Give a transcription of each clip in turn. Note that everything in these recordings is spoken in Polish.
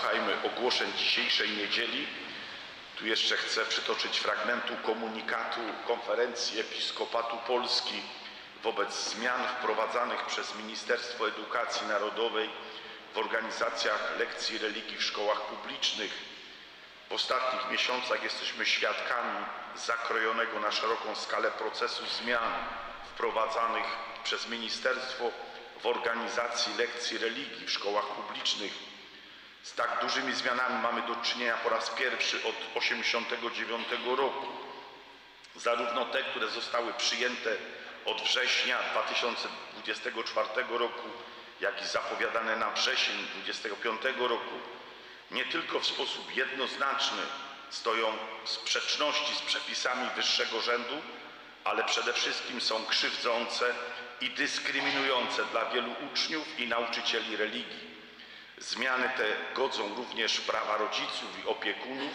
wysłuchajmy ogłoszeń dzisiejszej niedzieli. Tu jeszcze chcę przytoczyć fragmentu komunikatu Konferencji Episkopatu Polski wobec zmian wprowadzanych przez Ministerstwo Edukacji Narodowej w organizacjach lekcji religii w szkołach publicznych. W ostatnich miesiącach jesteśmy świadkami zakrojonego na szeroką skalę procesu zmian wprowadzanych przez ministerstwo w organizacji lekcji religii w szkołach publicznych. Z tak dużymi zmianami mamy do czynienia po raz pierwszy od 1989 roku. Zarówno te, które zostały przyjęte od września 2024 roku, jak i zapowiadane na wrzesień 2025 roku, nie tylko w sposób jednoznaczny stoją w sprzeczności z przepisami wyższego rzędu, ale przede wszystkim są krzywdzące i dyskryminujące dla wielu uczniów i nauczycieli religii. Zmiany te godzą również prawa rodziców i opiekunów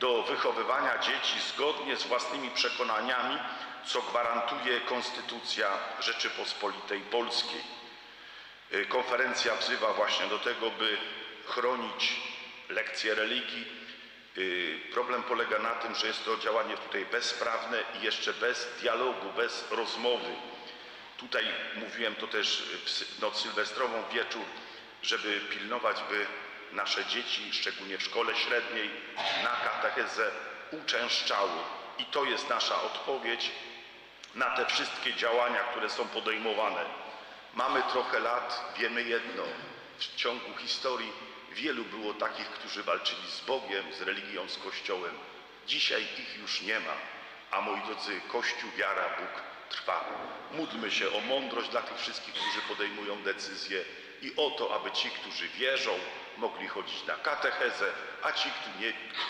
do wychowywania dzieci zgodnie z własnymi przekonaniami, co gwarantuje Konstytucja Rzeczypospolitej Polskiej. Y, Konferencja wzywa właśnie do tego, by chronić lekcje religii. Y, Problem polega na tym, że jest to działanie tutaj bezprawne i jeszcze bez dialogu, bez rozmowy. Tutaj mówiłem to też w noc sylwestrową, wieczór, żeby pilnować, by nasze dzieci, szczególnie w szkole średniej, na katechezę uczęszczały. I to jest nasza odpowiedź na te wszystkie działania, które są podejmowane. Mamy trochę lat, wiemy jedno. W ciągu historii wielu było takich, którzy walczyli z Bogiem, z religią, z Kościołem. Dzisiaj ich już nie ma. A moi drodzy, Kościół, wiara, Bóg trwa. Módlmy się o mądrość dla tych wszystkich, którzy podejmują decyzje i o to, aby ci, którzy wierzą, mogli chodzić na katechezę, a ci,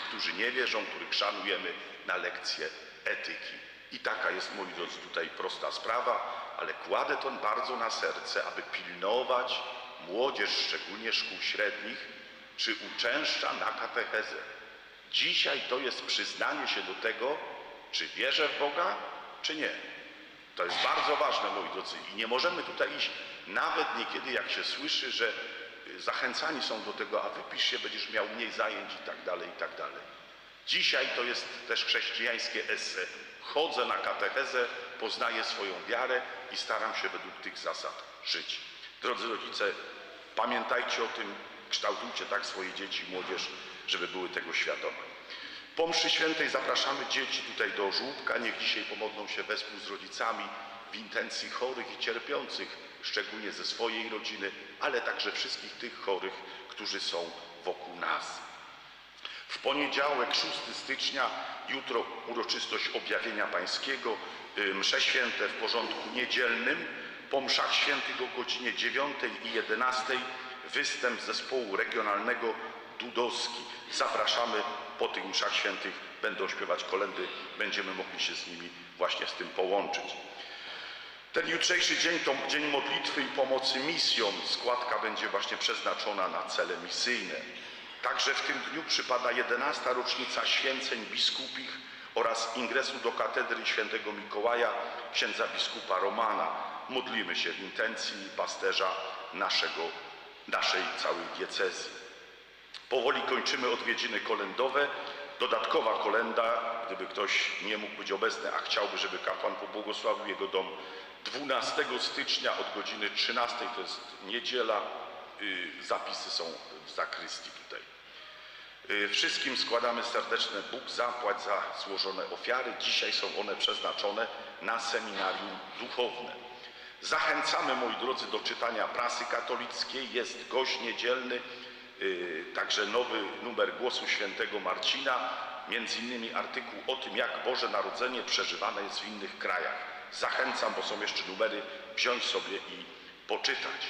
którzy nie, wierzą, których szanujemy, na lekcje etyki. I taka jest, moi drodzy, tutaj prosta sprawa, ale kładę to bardzo na serce, aby pilnować młodzież, szczególnie szkół średnich, czy uczęszcza na katechezę. Dzisiaj to jest przyznanie się do tego, czy wierzę w Boga, czy nie. To jest bardzo ważne, moi drodzy, i nie możemy tutaj iść, nawet niekiedy jak się słyszy, że y, zachęcani są do tego, a wypisz się, będziesz miał mniej zajęć i tak dalej, i tak dalej. Dzisiaj to jest też chrześcijańskie esse. Chodzę na katechezę, poznaję swoją wiarę i staram się według tych zasad żyć. Drodzy rodzice, pamiętajcie o tym, kształtujcie tak swoje dzieci i młodzież, żeby były tego świadome. Po mszy świętej zapraszamy dzieci tutaj do żłóbka. Niech dzisiaj pomodlą się wespół z rodzicami w intencji chorych i cierpiących, szczególnie ze swojej rodziny, ale także wszystkich tych chorych, którzy są wokół nas. W poniedziałek, 6 stycznia, jutro uroczystość objawienia pańskiego, y, msze święte w porządku niedzielnym, po mszach świętych o godzinie 9 i 11 występ zespołu regionalnego Dudowski. Zapraszamy po tych mszach świętych, będą śpiewać kolendy, będziemy mogli się z nimi właśnie z tym połączyć. Ten jutrzejszy dzień to dzień modlitwy i pomocy misjom. Składka będzie właśnie przeznaczona na cele misyjne. Także w tym dniu przypada 11. rocznica święceń biskupich oraz ingresu do katedry świętego Mikołaja księdza biskupa Romana. Modlimy się w intencji pasterza naszego, naszej całej diecezji. Powoli kończymy odwiedziny kolendowe. Dodatkowa kolenda, gdyby ktoś nie mógł być obecny, a chciałby, żeby kapłan pobłogosławił jego dom 12 stycznia od godziny 13, to jest niedziela. Y, Zapisy są w zakrystii tutaj. Y, Wszystkim składamy serdeczne Bóg zapłać za złożone ofiary. Dzisiaj są one przeznaczone na seminarium duchowne. Zachęcamy, moi drodzy, do czytania prasy katolickiej. Jest gość niedzielny, także nowy numer Głosu Świętego Marcina, między innymi artykuł o tym, jak Boże Narodzenie przeżywane jest w innych krajach. Zachęcam, bo są jeszcze numery, wziąć sobie i poczytać.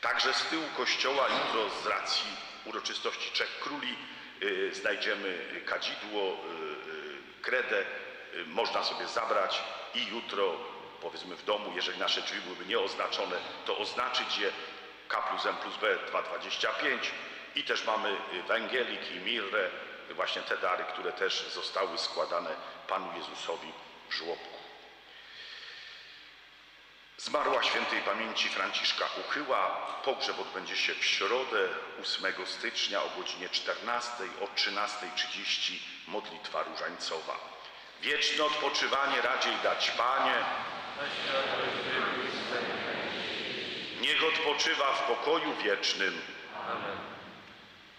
Także z tyłu kościoła jutro z racji uroczystości Trzech Króli y, znajdziemy kadzidło, y, y, kredę, y, można sobie zabrać i jutro powiedzmy w domu, jeżeli nasze drzwi byłyby nieoznaczone, to oznaczyć je K plus M plus B 2,25 i też mamy y, węgielik i mirrę, właśnie te dary, które też zostały składane Panu Jezusowi w żłobku. Zmarła świętej pamięci Franciszka Uchyła. Pogrzeb odbędzie się w środę 8 stycznia o godzinie 14, o 13.30 modlitwa różańcowa. Wieczne odpoczywanie radziej dać Panie. Niech odpoczywa w pokoju wiecznym. Amen.